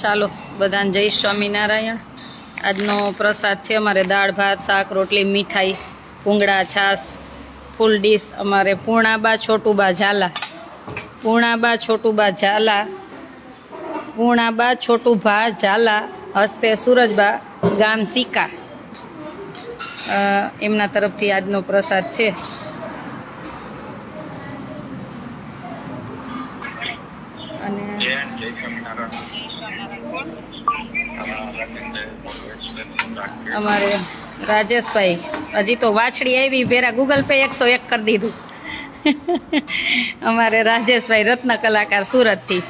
ચાલો, બધાને જય સ્વામિનારાયણ. આજનો પ્રસાદ છે અમારે દાળ, ભાત, શાક, રોટલી, મીઠાઈ, ભૂંગળા, છાશ, ફૂલ ડીશ, અમારે પૂર્ણાબા છોટુબા ઝાલા. પૂર્ણાબા છોટુબા ઝાલા. પૂર્ણાબા છોટુભા ઝાલા, હસ્તે સુરજબા ગામ સિકા. એમના તરફથી આજનો પ્રસાદ છે. અને અમારે રાજેશભાઈ હજી તો વાછડી આવી ભેરા ગૂગલ પે એકસો એક કરી દીધું. અમારે રાજેશભાઈ રત્ન કલાકાર સુરતથી.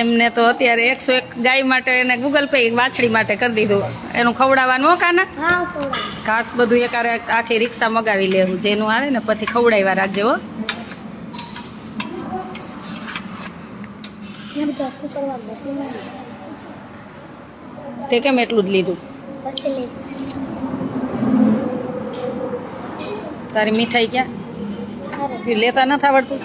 એમને તો અત્યારે એકસો એક ગાય માટે એને ગૂગલ પે વાછડી માટે કરી દીધું. એનું ખવડાવવાનું હો કાના? ઘાસ બધું એકારે આખી રિક્ષા મગાવી લેવું જેનું આવે ને પછી ખવડાવ્યા રાખજો હો ને બધા શું કરવા મોકલી નહીં તે કેમ એટલું જ લીધું? તારી મીઠાઈ ક્યાં? લેતા નથી આવડતું?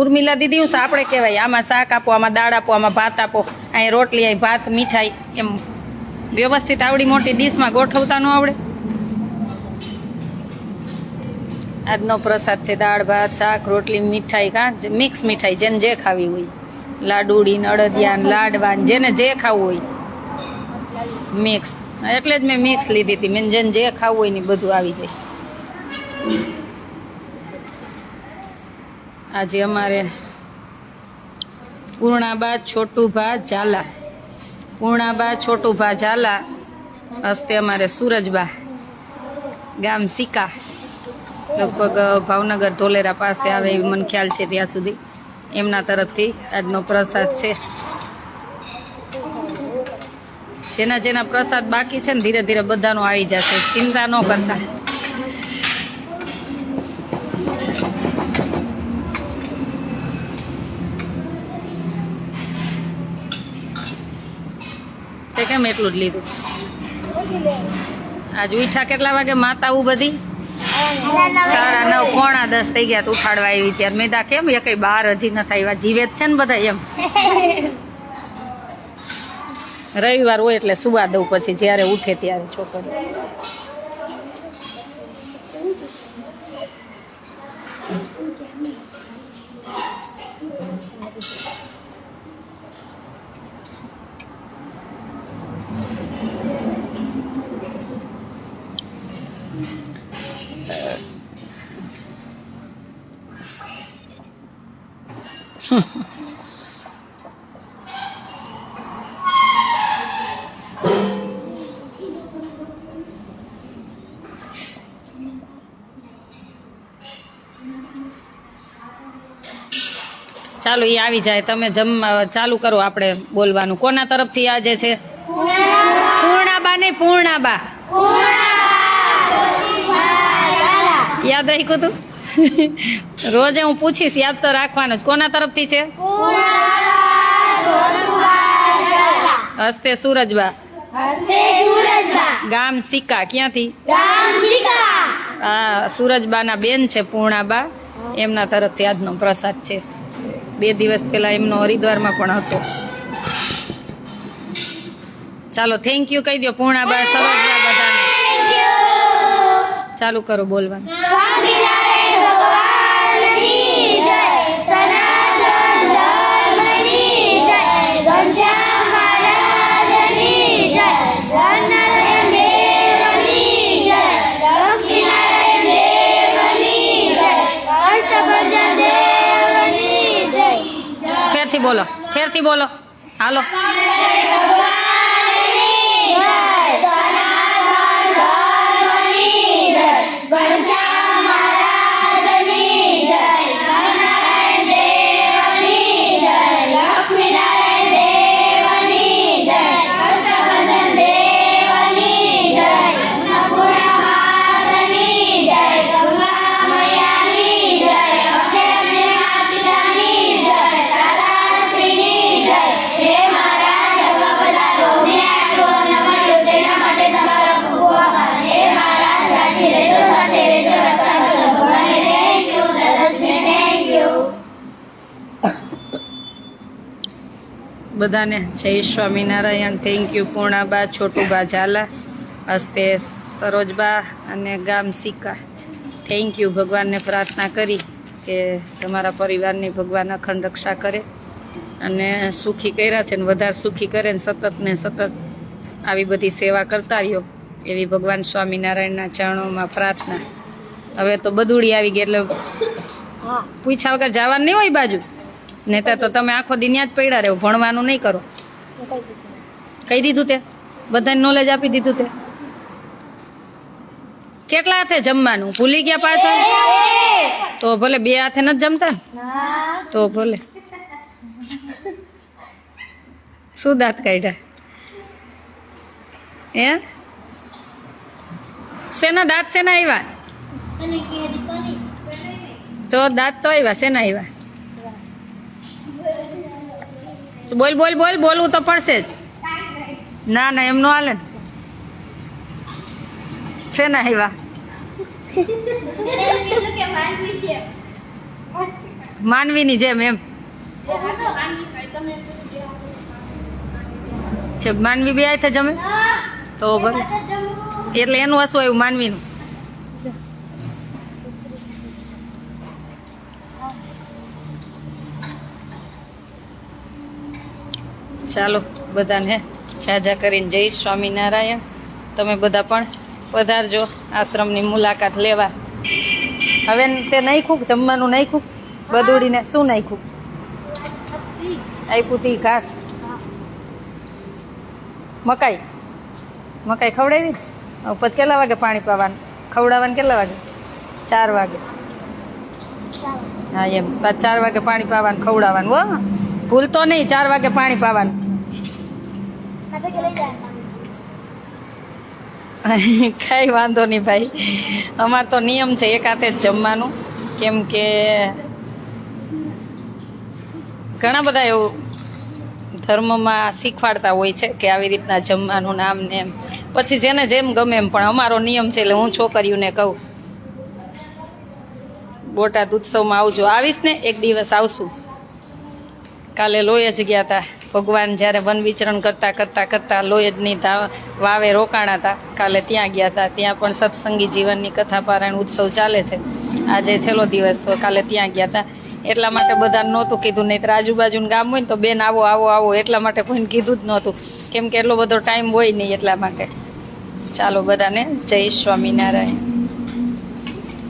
ઉર્મિલા દીદી, હું આપણે કહેવાય. આમાં શાક આપો, આમાં દાળ આપો, આમાં ભાત આપો. અહીં રોટલી, અહીં ભાત, મીઠાઈ, એમ. વ્યવસ્થિત આવડી મોટી ડીશમાં ગોઠવતા ન આવડે. આજનો પ્રસાદ છે દાળ, ભાત, શાક, રોટલી, મીઠાઈ કાં મિક્સ મીઠાઈ જેને જે ખાવી હોય. લાડુડી અડદિયા લાડવાન લાડવા જેને જે ખાવું હોય. મિક્સ એટલે જ મેં મિક્સ લીધી હતી. મેં જેને જે ખાવું હોય ને બધું આવી જાય. આજે અમારે પૂર્ણાબા છોટુભા ઝાલા. પૂર્ણાબા છોટુભા ઝાલા. હસ્તે અમારે સૂરજબા ગામ સિકા લગભગ ભાવનગર ધોલેરા પાસે આવે એવી મને ખ્યાલ છે ત્યાં સુધી. એમના તરફથી આજનો પ્રસાદ છે. જેના જેના પ્રસાદ બાકી છે ને ધીરે ધીરે બધાનો આવી જશે. ચિંતા ન કરતા. તે કેમ એટલું જ લીધું? આજ ઉઠા કેટલા વાગે? માતાવું બધી? સાડા નવ, પોણા દસ થઈ ગયા ઉઠાડવા આવી ત્યારે. મેદા કેમ એ કઈ બાર હજી નથી આવ્યા જીવે જ છે ને બધા એમ. રવિવાર હોય એટલે સુવા દઉં પછી જ્યારે ઉઠે ત્યારે છોકરી ચાલો એ આવી જાય. તમે જમ ચાલુ કરો આપણે બોલવાનું. કોના તરફથી આજે છે? પૂર્ણાબા. ને પૂર્ણાબા. યાદ રાખ્યું તું? રોજે હું પૂછીશ, યાદ તો રાખવાનું જ. કોના તરફથી છે? હસ્તે સુરજબા. ગામ સિક્કા. ક્યાંથી? આ સુરજબાના બેન છે, પૂર્ણાબા. એમના તરફથી આજનો પ્રસાદ છે. બે દિવસ પહેલા એમનો હરિદ્વારમાં પણ હતો. ચાલો થેન્ક યુ કહી દો પૂર્ણાબા, સરોજબા. કષ્ટભંજન કરો બોલવાનું. ફેરથી બોલો ફેરથી બોલો. હાલો. હે બધાને જય સ્વામિનારાયણ. થેન્ક યુ પૂર્ણાબા, છોટુબા, ઝાલા હસ્તે સરોજબા અને ગામ સિક્કા. થેન્ક યુ ભગવાનને પ્રાર્થના કરી કે તમારા પરિવારની ભગવાન અખંડ રક્ષા કરે અને સુખી કર્યા છે ને વધારે સુખી કરે ને સતત ને સતત આવી બધી સેવા કરતા રહ્યો એવી ભગવાન સ્વામિનારાયણના ચરણોમાં પ્રાર્થના. હવે તો બધુડી આવી ગઈ એટલે પૂછ્યા વગર જવાનું નહીં હોય બાજુ? નહીતર તો તમે આખો દિન જ પડ્યા રહો ભણવાનું નહીં કરો. કહી દીધું તે? બધાને નોલેજ આપી દીધું તે? કેટલા હાથે જમવાનું? ભૂલી ગયા પાછળ તો ભલે બે હાથે નથી જમતા તો ભલે. શું દાંત કાઢ્યા? હે? શેના દાંત શેના આવ્યા તો દાંત તો આવ્યા શેના આવ્યા તો બોલ બોલ બોલ, બોલવું તો પડશે જ. ના ના, એમ નો હાલે ને. શેના આવ્યા માનવીની જેમ, એમ. છે, માનવી બે આથે જમે? તો ભલે. એટલે એનું હશું આવ્યું, માનવીનું. ચાલો બધાને ઝાઝા કરીને જય સ્વામિનારાયણ. તમે બધા પણ પધારજો, આશ્રમની મુલાકાત લેવા. હવે તે નાખ્યું જમવાનું નાખ્યું? બદોડીને શું નાખ્યું? આપ્યું તી ઘાસ. મકાઈ. મકાઈ ખવડાવી પછી કેટલા વાગે પાણી પાવાનું? ખવડાવવાનું કેટલા વાગે? ચાર વાગે. હા, એમ. ચાર વાગે પાણી પાવાનું, ખવડાવવાનું, હો. ભૂલતો નહીં, ચાર વાગે પાણી પાવાનું. કઈ વાંધો નહીં ભાઈ. અમાર તો નિયમ છે એક હાથે જ જમવાનું. કેમ કે ઘણા બધા એવું ધર્મમાં શીખવાડતા હોય છે કે આવી રીતના જમવાનું નામ ને એમ. પછી જેને જેમ ગમે એમ, પણ અમારો નિયમ છે એટલે હું છોકરીઓને કહું, બોટાદ ઉત્સવમાં આવજો. આવીશ ને એક દિવસ આવશું. કાલે લોહી જ ગયા હતા ભગવાન જ્યારે વન વિચરણ કરતા કરતા કરતા લોયજની ધાવ, વાવે રોકાણા હતા કાલે ત્યાં ગયા હતા ત્યાં પણ સત્સંગી જીવનની કથા પારાયણ ઉત્સવ ચાલે છે. આજે છેલ્લો દિવસ તો કાલે ત્યાં ગયા હતા એટલા માટે બધાને નહોતું કીધું નહીં આજુબાજુનું ગામ હોય ને તો બેન આવો આવો આવો, એટલા માટે કોઈને કીધું જ નહોતું. કેમ કે એટલો બધો ટાઈમ હોય નહીં એટલા માટે. ચાલો બધાને જય સ્વામિનારાયણ.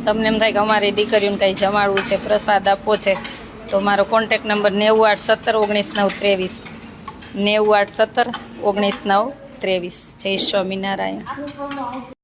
તમને એમ થાય કે અમારી દીકરીઓને કંઈ જમાડવું છે, પ્રસાદ આપવો છે. તો મારો કોન્ટેક નંબર નેવું આઠ સત્તર ઓગણીસ નવ ત્રેવીસ. નેવું આઠ સત્તર ઓગણીસ નવ ત્રેવીસ. જય સ્વામિનારાયણ.